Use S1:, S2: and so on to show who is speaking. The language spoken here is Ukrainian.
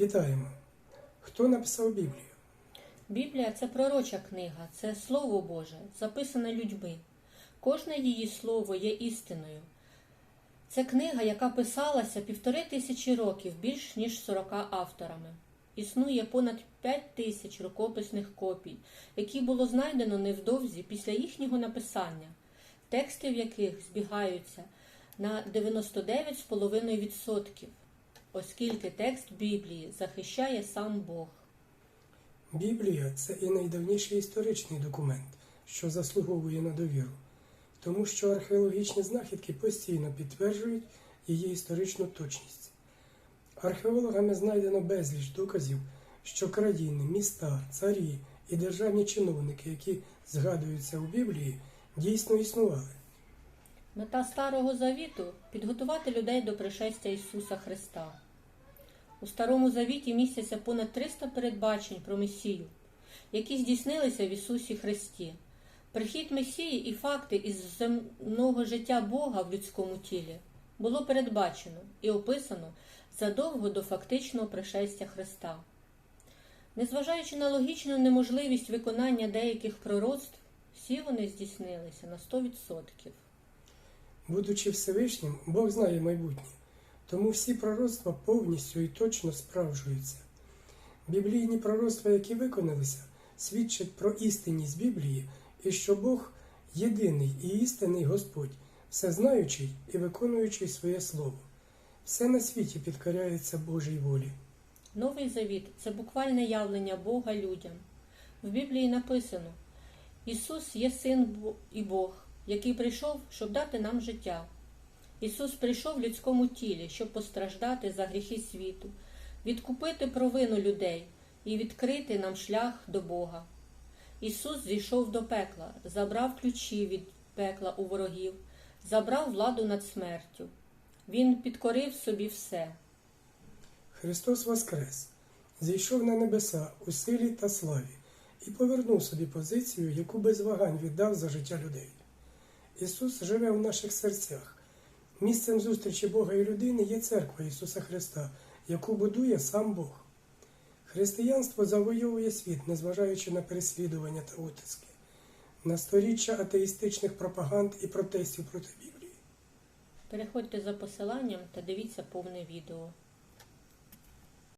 S1: Вітаємо! Хто написав Біблію?
S2: Біблія це пророча книга, це Слово Боже, записане людьми. Кожне її слово є істиною. Це книга, яка писалася півтори тисячі років, більш ніж 40 авторами. Існує понад 5 тисяч рукописних копій, які було знайдено невдовзі після їхнього написання, тексти в яких збігаються на 99,5%, оскільки текст Біблії захищає сам Бог.
S1: Біблія це і найдавніший історичний документ, що заслуговує на довіру, тому що археологічні знахідки постійно підтверджують її історичну точність. Археологами знайдено безліч доказів, що країни, міста, царі і державні чиновники, які згадуються у Біблії, дійсно існували.
S2: Мета Старого Завіту підготувати людей до пришестя Ісуса Христа. У Старому Завіті містяться понад 300 передбачень про Месію, які здійснилися в Ісусі Христі. Прихід Месії і факти із земного життя Бога в людському тілі було передбачено і описано задовго до фактичного пришестя Христа. Незважаючи на логічну неможливість виконання деяких пророцтв, всі вони здійснилися на 100%.
S1: Будучи Всевишнім, Бог знає майбутнє, тому всі пророцтва повністю і точно справджуються. Біблійні пророцтва, які виконалися, свідчать про істинність Біблії і що Бог єдиний і істинний Господь, всезнаючий і виконуючий своє слово. Все на світі підкоряється Божій волі.
S2: Новий Завіт це буквальне явлення Бога людям. В Біблії написано: Ісус є син і Бог, який прийшов, щоб дати нам життя. Ісус прийшов в людському тілі, щоб постраждати за гріхи світу, відкупити провину людей і відкрити нам шлях до Бога. Ісус зійшов до пекла, забрав ключі від пекла у ворогів, забрав владу над смертю. Він підкорив собі все.
S1: Христос Воскрес, зійшов на небеса у силі та славі і повернув собі позицію, яку без вагань віддав за життя людей. Ісус живе в наших серцях. Місцем зустрічі Бога і людини є церква Ісуса Христа, яку будує сам Бог. Християнство завойовує світ, незважаючи на переслідування та утиски, на сторіччя атеїстичних пропаганд і протестів проти Біблії.
S2: Переходьте за посиланням та дивіться повне відео.